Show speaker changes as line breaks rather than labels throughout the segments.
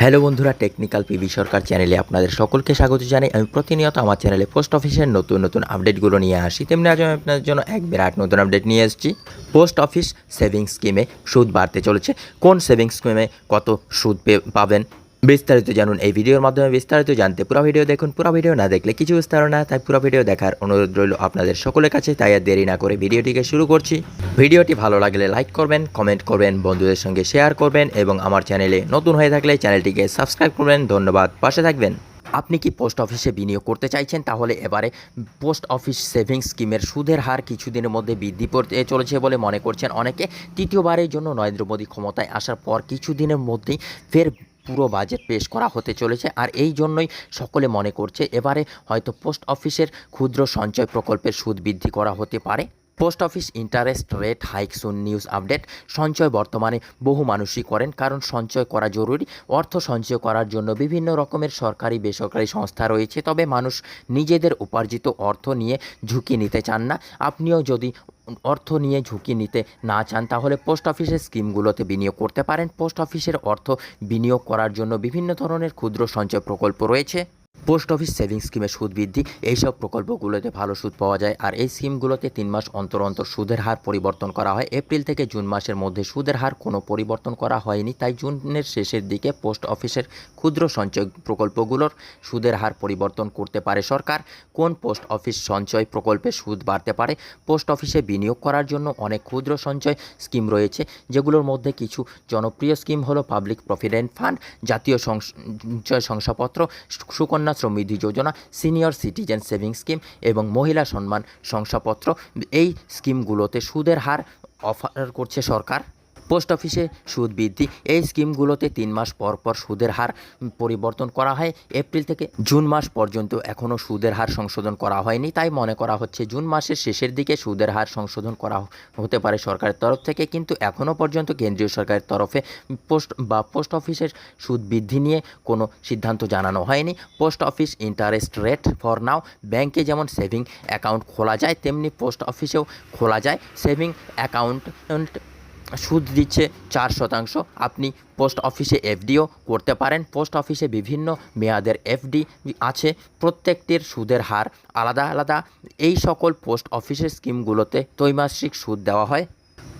Hello বন্ধুরা, technical PB সরকার চ্যানেলে আপনাদের সকলকে স্বাগত জানাই। আমি প্রতিনিয়ত আমার চ্যানেলে পোস্ট অফিসের নতুন নতুন আপডেটগুলো নিয়ে আসি। তেমনি আজ আমি আপনাদের জন্য এক বিরাট নতুন আপডেট নিয়ে এসেছি। পোস্ট অফিস সেভিংস স্কিমে সুদ বাড়তে চলেছে। কোন সেভিংস স্কিমে কত সুদ পাবেন? বিস্তারিত জানুন এই ভিডিওর মাধ্যমে বিস্তারিত জানতে পুরো ভিডিও দেখুন। পুরো ভিডিও না দেখলে কিছু বিস্তার না, তাই পুরো ভিডিও দেখার অনুরোধ রইল আপনাদের সকলের কাছে, তাই আর দেরি না করে ভিডিওটিকে শুরু করছি। ভিডিওটি ভালো লাগলে লাইক করবেন, কমেন্ট করবেন, বন্ধুদের সঙ্গে শেয়ার করবেন এবং আমার চ্যানেলে নতুন হয়ে থাকলে চ্যানেলটিকে সাবস্ক্রাইব করবেন। ধন্যবাদ, পাশে থাকবেন। আপনি কি পোস্ট অফিসে বিনিয়োগ করতে চাইছেন? তাহলে এবারে পোস্ট অফিস সেভিংস স্কিমের সুদের হার কিছুদিনের মধ্যে বৃদ্ধি করতে চলেছে বলে মনে করছেন অনেকে। তৃতীয়বারের জন্য নরেন্দ্র মোদী ক্ষমতায় আসার পর কিছুদিনের মধ্যেই ফের পুরো বাজেট পেশ করা হতে চলেছে আর এই জন্যই সকলে মনে করছে এবারে হয়তো পোস্ট অফিসের ক্ষুদ্র সঞ্চয় প্রকল্পের সুদ বৃদ্ধি করা হতে পারে। Post office interest rate hike soon news update সঞ্চয় বর্তমানে বহু মানুষই করেন কারণ সঞ্চয় করা জরুরি, অর্থ সঞ্চয় করার জন্য বিভিন্ন রকমের সরকারি, বেসরকারি সংস্থা রয়েছে, তবে মানুষ নিজেদের উপার্জিত অর্থ নিয়ে ঝুঁকি নিতে চান না। আপনিও যদি অর্থ নিয়ে ঝুঁকি নিতে না চান, তাহলে পোস্ট অফিসের স্কিমগুলোতে বিনিয়োগ করতে পারেন। পোস্ট অফিসের অর্থ বিনিয়োগ করার জন্য বিভিন্ন ধরনের ক্ষুদ্র সঞ্চয় প্রকল্প রয়েছে। পোস্ট অফিস সেভিংস স্কিমের সুদ বৃদ্ধি, এইসব প্রকল্পগুলোতে ভালো সুদ পাওয়া যায়। আর এই স্কিমগুলোতে তিন মাস অন্তর অন্তর সুদের হার পরিবর্তন করা হয়। এপ্রিল থেকে জুন মাসের মধ্যে সুদের হার কোনো পরিবর্তন করা হয়নি, তাই জুনের শেষের দিকে পোস্ট অফিসের ক্ষুদ্র সঞ্চয় প্রকল্পগুলোর সুদের হার পরিবর্তন করতে পারে সরকার। কোন পোস্ট অফিস সঞ্চয় প্রকল্পে সুদ বাড়তে পারে? পোস্ট অফিসে বিনিয়োগ করার জন্য অনেক ক্ষুদ্র সঞ্চয় স্কিম রয়েছে, যেগুলোর মধ্যে কিছু জনপ্রিয় স্কিম হলো পাবলিক প্রভিডেন্ট ফান্ড, জাতীয় সঞ্চয় শংসাপত্র Sukanya Samriddhi Yojana, senior citizen savings scheme এবং মহিলা সম্মান শংসাপত্র এই স্কিমগুলোতে সুদের হার অফার করছে সরকার। পোস্ট অফিসে সুদ বৃদ্ধি। এই স্কিমগুলোতে তিন মাস পর পর সুদের হার পরিবর্তন করা হয়। এপ্রিল থেকে জুন মাস পর্যন্ত এখনও সুদের হার সংশোধন করা হয়নি। তাই মনে করা হচ্ছে জুন মাসের শেষের দিকে সুদের হার সংশোধন করা হতে পারে সরকারের তরফ থেকে। কিন্তু এখনও পর্যন্ত কেন্দ্রীয় সরকারের তরফে পোস্ট বা পোস্ট অফিসের সুদ বৃদ্ধি নিয়ে কোনো সিদ্ধান্ত জানানো হয়নি। Post office interest rate for now ব্যাংকে যেমন সেভিং অ্যাকাউন্ট খোলা যায়, তেমনি পোস্ট অফিসেও খোলা যায়। সেভিং অ্যাকাউন্ট সুদ দিচ্ছে চার শতাংশ। আপনি পোস্ট অফিসে এফডিও করতে পারেন। পোস্ট অফিসে বিভিন্ন মেয়াদের এফডি আছে। প্রত্যেকটির সুদের হার আলাদা আলাদা। এই সকল পোস্ট অফিসের স্কিমগুলোতে ত্রৈমাসিক সুদ দেওয়া হয়।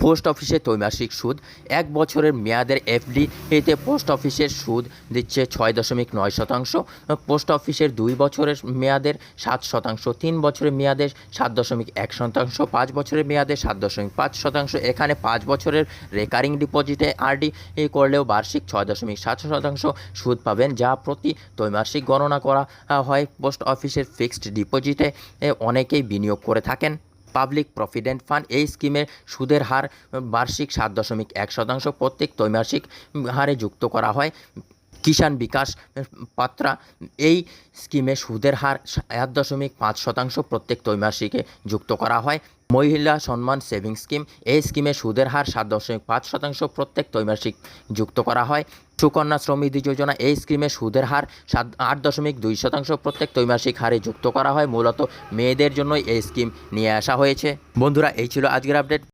পোস্ট অফিসে ত্রৈমাসিক সুদ, এক বছরের মেয়াদের এফডি এতে পোস্ট অফিসের সুদ দিচ্ছে ছয় দশমিক নয় শতাংশ, পোস্ট অফিসের দুই বছরের মেয়াদের সাত শতাংশ, তিন বছরের মেয়াদের সাত দশমিক এক শতাংশ, পাঁচ বছরের মেয়াদে সাত দশমিক পাঁচ শতাংশ। এখানে পাঁচ বছরের রেকারিং ডিপোজিটে আরডি করলেও বার্ষিক ছয় দশমিক সাত শতাংশ সুদ পাবেন, যা প্রতি ত্রৈমাসিক গণনা করা হয় পোস্ট অফিসের ফিক্সড ডিপোজিটে। অনেকেই বিনিয়োগ করে থাকেন। পাবলিক প্রভিডেন্ট ফান্ড এই স্কিমে সুদের হার বার্ষিক সাত দশমিক এক শতাংশ প্রত্যেক ত্রৈমাসিক হারে যুক্ত করা হয়। কিষাণ বিকাশ পাত্রা এই স্কিমে সুদের হার এক দশমিক পাঁচ শতাংশ প্রত্যেক ত্রৈমাসিকে যুক্ত করা হয়। মহিলা সম্মান সেভিং স্কিম এই স্কিমে সুদের হার সাত দশমিক পাঁচ শতাংশ প্রত্যেক ত্রৈমাসিক যুক্ত করা হয়। সুকন্যা শ্রমিকি যোজনা, এই স্কিমে সুদের হার সাত, আট দশমিক দুই শতাংশ প্রত্যেক ত্রৈমাসিক হারে যুক্ত করা হয়। মূলত মেয়েদের জন্যই এই স্কিম নিয়ে আসা হয়েছে। বন্ধুরা, এই ছিল আজকের আপডেট